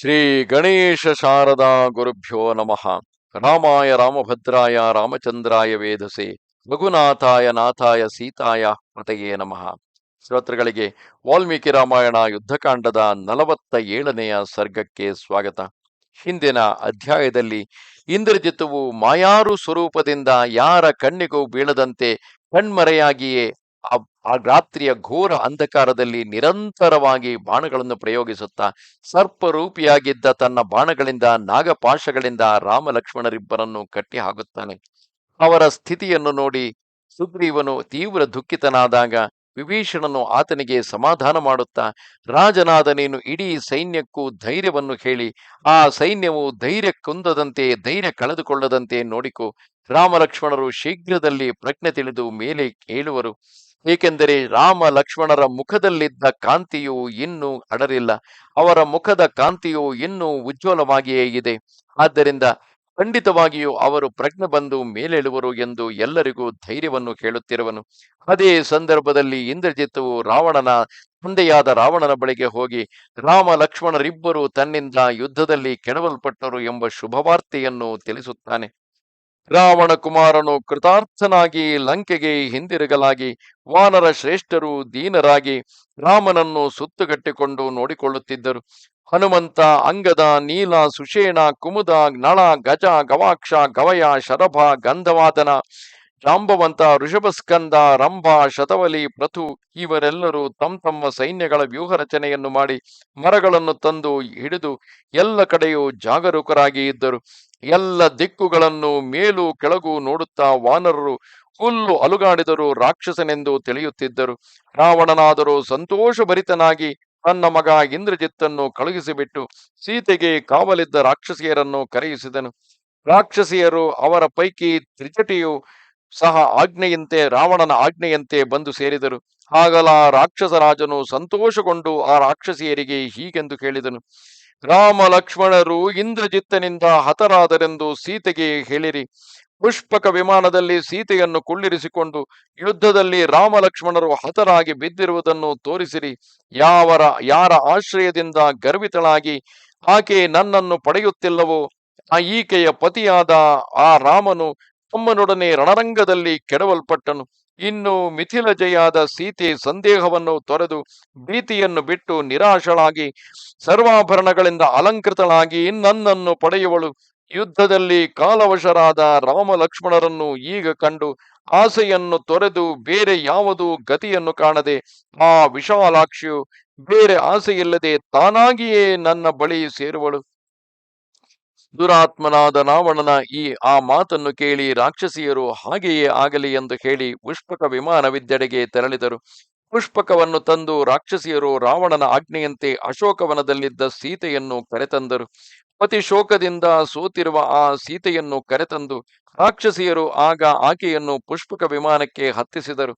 ಶ್ರೀ ಗಣೇಶ ಶಾರದಾ ಗುರುಭ್ಯೋ ನಮಃ. ರಾಮಾಯ ರಾಮಭದ್ರಾಯ ರಾಮಚಂದ್ರಾಯ ವೇದಸೆ. ರಘುನಾಥಾಯ ನಾಥಾಯ ಸೀತಾಯ ಪತಯೇ ನಮಃ. ಶ್ರೋತೃಗಳಿಗೆ ವಾಲ್ಮೀಕಿ ರಾಮಾಯಣ ಯುದ್ಧಕಾಂಡದ ನಲವತ್ತ ಏಳನೆಯ ಸರ್ಗಕ್ಕೆ ಸ್ವಾಗತ. ಹಿಂದಿನ ಅಧ್ಯಾಯದಲ್ಲಿ ಇಂದ್ರಜಿತ್ತುವು ಮಾಯಾರು ಸ್ವರೂಪದಿಂದ ಯಾರ ಕಣ್ಣಿಗೂ ಬೀಳದಂತೆ ಕಣ್ಮರೆಯಾಗಿಯೇ ಆ ರಾತ್ರಿಯ ಘೋರ ಅಂಧಕಾರದಲ್ಲಿ ನಿರಂತರವಾಗಿ ಬಾಣಗಳನ್ನು ಪ್ರಯೋಗಿಸುತ್ತಾ ಸರ್ಪರೂಪಿಯಾಗಿದ್ದ ತನ್ನ ಬಾಣಗಳಿಂದ, ನಾಗಪಾಶಗಳಿಂದ ರಾಮ ಲಕ್ಷ್ಮಣರಿಬ್ಬರನ್ನು ಕಟ್ಟಿ ಹಾಕುತ್ತಾನೆ. ಅವರ ಸ್ಥಿತಿಯನ್ನು ನೋಡಿ ಸುಗ್ರೀವನು ತೀವ್ರ ದುಃಖಿತನಾದಾಗ ವಿಭೀಷಣನು ಆತನಿಗೆ ಸಮಾಧಾನ ಮಾಡುತ್ತಾ, ರಾಜನಾದ ನೀನು ಇಡೀ ಸೈನ್ಯಕ್ಕೂ ಧೈರ್ಯವನ್ನು ಹೇಳಿ, ಆ ಸೈನ್ಯವು ಧೈರ್ಯ ಕುಂದದಂತೆ, ಧೈರ್ಯ ಕಳೆದುಕೊಳ್ಳದಂತೆ ನೋಡಿಕೊ. ರಾಮ ಲಕ್ಷ್ಮಣರು ಶೀಘ್ರದಲ್ಲಿ ಪ್ರಜ್ಞೆ ತಿಳಿದು ಮೇಲೆ ಕೇಳುವರು. ಏಕೆಂದರೆ ರಾಮ ಲಕ್ಷ್ಮಣರ ಮುಖದಲ್ಲಿದ್ದ ಕಾಂತಿಯು ಇನ್ನೂ ಅಡರಿಲ್ಲ. ಅವರ ಮುಖದ ಕಾಂತಿಯು ಇನ್ನೂ ಉಜ್ವಲವಾಗಿಯೇ ಇದೆ. ಆದ್ದರಿಂದ ಖಂಡಿತವಾಗಿಯೂ ಅವರು ಪ್ರಜ್ಞೆ ಬಂದು ಮೇಲೆಳುವರು ಎಂದು ಎಲ್ಲರಿಗೂ ಧೈರ್ಯವನ್ನು ಕೇಳುತ್ತಿರುವನು. ಅದೇ ಸಂದರ್ಭದಲ್ಲಿ ಇಂದ್ರಜಿತ್ತು ರಾವಣನ ತಂದೆಯಾದ ರಾವಣನ ಬಳಿಗೆ ಹೋಗಿ ರಾಮ ಲಕ್ಷ್ಮಣರಿಬ್ಬರು ತನ್ನಿಂದ ಯುದ್ಧದಲ್ಲಿ ಕೆಡವಲ್ಪಟ್ಟರು ಎಂಬ ಶುಭವಾರ್ತೆಯನ್ನು ತಿಳಿಸುತ್ತಾನೆ. ರಾವಣ ಕುಮಾರನು ಕೃತಾರ್ಥನಾಗಿ ಲಂಕೆಗೆ ಹಿಂದಿರುಗಲಾಗಿ, ವಾನರ ಶ್ರೇಷ್ಠರು ದೀನರಾಗಿ ರಾಮನನ್ನು ಸುತ್ತುಗಟ್ಟಿಕೊಂಡು ನೋಡಿಕೊಳ್ಳುತ್ತಿದ್ದರು. ಹನುಮಂತ, ಅಂಗದ, ನೀಲ, ಸುಷೇಣ, ಕುಮುದ ನಳ ಗಜ, ಗವಾಕ್ಷ, ಗವಯ, ಶರಭ, ಗಂಧವಾದನ, ಜಾಂಬವಂತ, ಋಷಭಸ್ಕಂದ, ರಂಭ, ಶತವಲಿ, ಪ್ರಥು ಇವರೆಲ್ಲರೂ ತಮ್ಮ ತಮ್ಮ ಸೈನ್ಯಗಳ ವ್ಯೂಹ ರಚನೆಯನ್ನು ಮಾಡಿ ಮರಗಳನ್ನು ತಂದು ಹಿಡಿದು ಎಲ್ಲ ಕಡೆಯೂ ಜಾಗರೂಕರಾಗಿ ಇದ್ದರು. ಎಲ್ಲ ದಿಕ್ಕುಗಳನ್ನು ಮೇಲು ಕೆಳಗು ನೋಡುತ್ತಾ ವಾನರರು ಹುಲ್ಲು ಅಲುಗಾಡಿದರು ರಾಕ್ಷಸನೆಂದು ತಿಳಿಯುತ್ತಿದ್ದರು. ರಾವಣನಾದರೂ ಸಂತೋಷಭರಿತನಾಗಿ ತನ್ನ ಮಗ ಇಂದ್ರಜಿತ್ತನ್ನು ಕಳುಹಿಸಿಬಿಟ್ಟು ಸೀತೆಗೆ ಕಾವಲಿದ್ದ ರಾಕ್ಷಸಿಯರನ್ನು ಕರೆಯಿಸಿದನು. ರಾಕ್ಷಸಿಯರು ಅವರ ಪೈಕಿ ತ್ರಿಜಟಿಯು ಸಹ ಆಜ್ಞೆಯಂತೆ ರಾವಣನ ಆಜ್ಞೆಯಂತೆ ಬಂದು ಸೇರಿದರು. ಆಗಲ ರಾಕ್ಷಸರಾಜನು ಸಂತೋಷಗೊಂಡು ಆ ರಾಕ್ಷಸಿಯರಿಗೆ ಹೀಗೆಂದು ಕೇಳಿದನು ರಾಮ ಲಕ್ಷ್ಮಣರು ಇಂದ್ರಜಿತ್ತನಿಂದ ಹತರಾದರೆಂದು ಸೀತೆಗೆ ಹೇಳಿರಿ. ಪುಷ್ಪಕ ವಿಮಾನದಲ್ಲಿ ಸೀತೆಯನ್ನು ಕುಳ್ಳಿರಿಸಿಕೊಂಡು ಯುದ್ಧದಲ್ಲಿ ರಾಮ ಲಕ್ಷ್ಮಣರು ಹತರಾಗಿ ಬಿದ್ದಿರುವುದನ್ನು ತೋರಿಸಿರಿ. ಯಾವರ, ಯಾರ ಆಶ್ರಯದಿಂದ ಗರ್ವಿತಳಾಗಿ ಆಕೆ ನನ್ನನ್ನು ಪಡೆಯುತ್ತಿಲ್ಲವೋ? ಆ ಈಕೆಯ ಪತಿಯಾದ ಆ ರಾಮನು ತಮ್ಮನೊಡನೆ ರಣರಂಗದಲ್ಲಿ ಕೆಡವಲ್ಪಟ್ಟನು. ಇನ್ನು ಮಿಥಿಲ ಜಯಾದ ಸೀತೆ ಸಂದೇಹವನ್ನು ತೊರೆದು ಭೀತಿಯನ್ನು ಬಿಟ್ಟು ನಿರಾಶಳಾಗಿ ಸರ್ವಾಭರಣಗಳಿಂದ ಅಲಂಕೃತಳಾಗಿ ನನ್ನನ್ನು ಪಡೆಯುವಳು. ಯುದ್ಧದಲ್ಲಿ ಕಾಲವಶರಾದ ರಾಮ ಲಕ್ಷ್ಮಣರನ್ನು ಈಗ ಕಂಡು ಆಸೆಯನ್ನು ತೊರೆದು ಬೇರೆ ಯಾವುದು ಗತಿಯನ್ನು ಕಾಣದೆ, ಆ ವಿಶಾಲಾಕ್ಷಿಯು ಬೇರೆ ಆಸೆಯಿಲ್ಲದೆ ತಾನಾಗಿಯೇ ನನ್ನ ಬಳಿ ಸೇರುವಳು. ದುರಾತ್ಮನಾದ ರಾವಣನ ಈ ಆ ಮಾತನ್ನು ಕೇಳಿ ರಾಕ್ಷಸಿಯರು ಹಾಗೆಯೇ ಆಗಲಿ ಎಂದು ಹೇಳಿ ಪುಷ್ಪಕ ವಿಮಾನವಿದ್ದೆಡೆಗೆ ತೆರಳಿದರು. ಪುಷ್ಪಕವನ್ನು ತಂದು ರಾಕ್ಷಸಿಯರು ರಾವಣನ ಆಜ್ಞೆಯಂತೆ ಅಶೋಕವನದಲ್ಲಿದ್ದ ಸೀತೆಯನ್ನು ಕರೆತಂದರು. ಪತಿ ಶೋಕದಿಂದ ಸೋತಿರುವ ಆ ಸೀತೆಯನ್ನು ಕರೆತಂದು ರಾಕ್ಷಸಿಯರು ಆಗ ಆಕೆಯನ್ನು ಪುಷ್ಪಕ ವಿಮಾನಕ್ಕೆ ಹತ್ತಿಸಿದರು.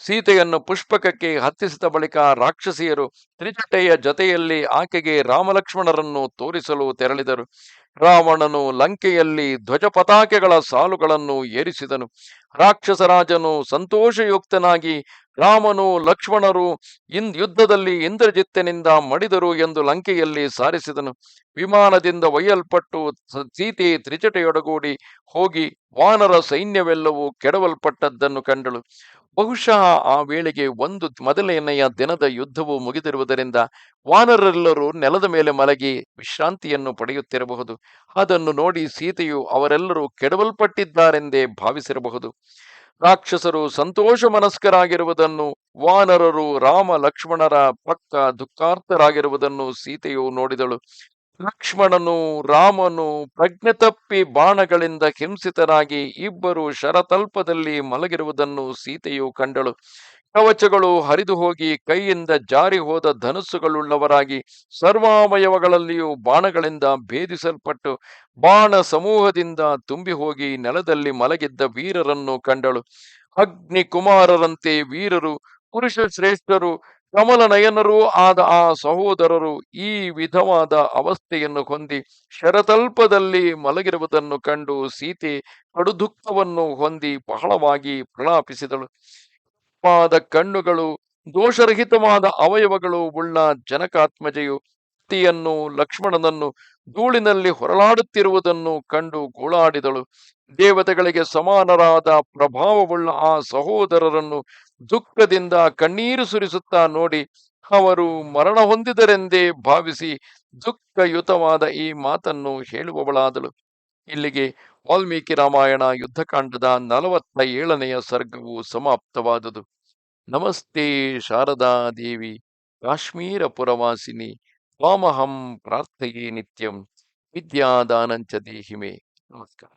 ಸೀತೆಯನ್ನು ಪುಷ್ಪಕಕ್ಕೆ ಹತ್ತಿಸಿದ ಬಳಿಕ ರಾಕ್ಷಸಿಯರು ತ್ರಿಚಟೆಯ ಜತೆಯಲ್ಲಿ ಆಕೆಗೆ ರಾಮಲಕ್ಷ್ಮಣರನ್ನು ತೋರಿಸಲು ತೆರಳಿದರು. ರಾವಣನು ಲಂಕೆಯಲ್ಲಿ ಧ್ವಜ ಪತಾಕೆಗಳ ಸಾಲುಗಳನ್ನು ಏರಿಸಿದನು. ರಾಕ್ಷಸರಾಜನು ಸಂತೋಷಯುಕ್ತನಾಗಿ, ರಾಮನು ಲಕ್ಷ್ಮಣರು ಇಂದ್ ಯುದ್ಧದಲ್ಲಿ ಇಂದ್ರಜಿತ್ತನಿಂದ ಮಡಿದರು ಎಂದು ಲಂಕೆಯಲ್ಲಿ ಸಾರಿಸಿದನು. ವಿಮಾನದಿಂದ ಒಯ್ಯಲ್ಪಟ್ಟು ಸೀತೆ ತ್ರಿಚಟೆಯೊಡಗೂಡಿ ಹೋಗಿ ವಾನರ ಸೈನ್ಯವೆಲ್ಲವೂ ಕೆಡವಲ್ಪಟ್ಟದ್ದನ್ನು ಕಂಡಳು. ಬಹುಶಃ ಆ ವೇಳೆಗೆ ಒಂದು ಮೊದಲನೆಯ ದಿನದ ಯುದ್ಧವು ಮುಗಿದಿರುವುದರಿಂದ ವಾನರೆಲ್ಲರೂ ನೆಲದ ಮೇಲೆ ಮಲಗಿ ವಿಶ್ರಾಂತಿಯನ್ನು ಪಡೆಯುತ್ತಿರಬಹುದು. ಅದನ್ನು ನೋಡಿ ಸೀತೆಯು ಅವರೆಲ್ಲರೂ ಕೆಡವಲ್ಪಟ್ಟಿದ್ದಾರೆಂದೇ ಭಾವಿಸಿರಬಹುದು. ರಾಕ್ಷಸರು ಸಂತೋಷ ಮನಸ್ಕರಾಗಿರುವುದನ್ನು ವಾನರರು ರಾಮ ಲಕ್ಷ್ಮಣರ ಪಕ್ಕ ದುಃಖಾರ್ಥರಾಗಿರುವುದನ್ನು ಸೀತೆಯು ನೋಡಿದಳು. ಲಕ್ಷ್ಮಣನು, ರಾಮನು ಪ್ರಜ್ಞೆ ತಪ್ಪಿ ಬಾಣಗಳಿಂದ ಹಿಂಸಿತರಾಗಿ ಇಬ್ಬರು ಶರತಲ್ಪದಲ್ಲಿ ಮಲಗಿರುವುದನ್ನು ಸೀತೆಯು ಕಂಡಳು. ಕವಚಗಳು ಹರಿದು ಹೋಗಿ ಕೈಯಿಂದ ಜಾರಿ ಹೋದ ಧನುಸ್ಸುಗಳುಳ್ಳವರಾಗಿ ಸರ್ವಾವಯವಗಳಲ್ಲಿಯೂ ಬಾಣಗಳಿಂದ ಭೇದಿಸಲ್ಪಟ್ಟು ಬಾಣ ಸಮೂಹದಿಂದ ತುಂಬಿ ಹೋಗಿ ನೆಲದಲ್ಲಿ ಮಲಗಿದ್ದ ವೀರರನ್ನು ಕಂಡಳು. ಅಗ್ನಿ ಕುಮಾರರಂತೆ ವೀರರು, ಪುರುಷ ಶ್ರೇಷ್ಠರು ಕಮಲ ನಯನರೂ ಆದ ಆ ಸಹೋದರರು ಈ ವಿಧವಾದ ಅವಸ್ಥೆಯನ್ನು ಹೊಂದಿ ಶರತಲ್ಪದಲ್ಲಿ ಮಲಗಿರುವುದನ್ನು ಕಂಡು ಸೀತೆ ಕಡುದುಃಖವನ್ನು ಹೊಂದಿ ಬಹಳವಾಗಿ ಪ್ರಲಾಪಿಸಿದಳು. ಪಾದ ಕಣ್ಣುಗಳು, ದೋಷರಹಿತವಾದ ಅವಯವಗಳು, ಉಳ್ಳ ಜನಕಾತ್ಮಜೆಯು ಪತಿಯನ್ನು ಲಕ್ಷ್ಮಣನನ್ನು ಧೂಳಿನಲ್ಲಿ ಹೊರಲಾಡುತ್ತಿರುವುದನ್ನು ಕಂಡು ಗೋಳಾಡಿದಳು. ದೇವತೆಗಳಿಗೆ ಸಮಾನರಾದ ಪ್ರಭಾವವುಳ್ಳ ಆ ಸಹೋದರರನ್ನು ದುಃಖದಿಂದ ಕಣ್ಣೀರು ಸುರಿಸುತ್ತಾ ನೋಡಿ ಅವರು ಮರಣ ಹೊಂದಿದರೆಂದೇ ಭಾವಿಸಿ ದುಃಖಯುತವಾದ ಈ ಮಾತನ್ನು ಹೇಳುವವಳಾದಳು. ಇಲ್ಲಿಗೆ ವಾಲ್ಮೀಕಿ ರಾಮಾಯಣ ಯುದ್ಧಕಾಂಡದ ನಲವತ್ತ ಏಳನೆಯ ಸರ್ಗವು ಸಮಾಪ್ತವಾದುದು. ನಮಸ್ತೆ ಶಾರದಾ ದೇವಿ, ಕಾಶ್ಮೀರ ಪುರವಾಸಿನಿ ತ್ವಾಮಹಂ ಪ್ರಾರ್ಥೆಯೇ ನಿತ್ಯಂ, ವಿದ್ಯಾದಾನಂಚ ದೇಹಿಮೆ. ನಮಸ್ಕಾರ.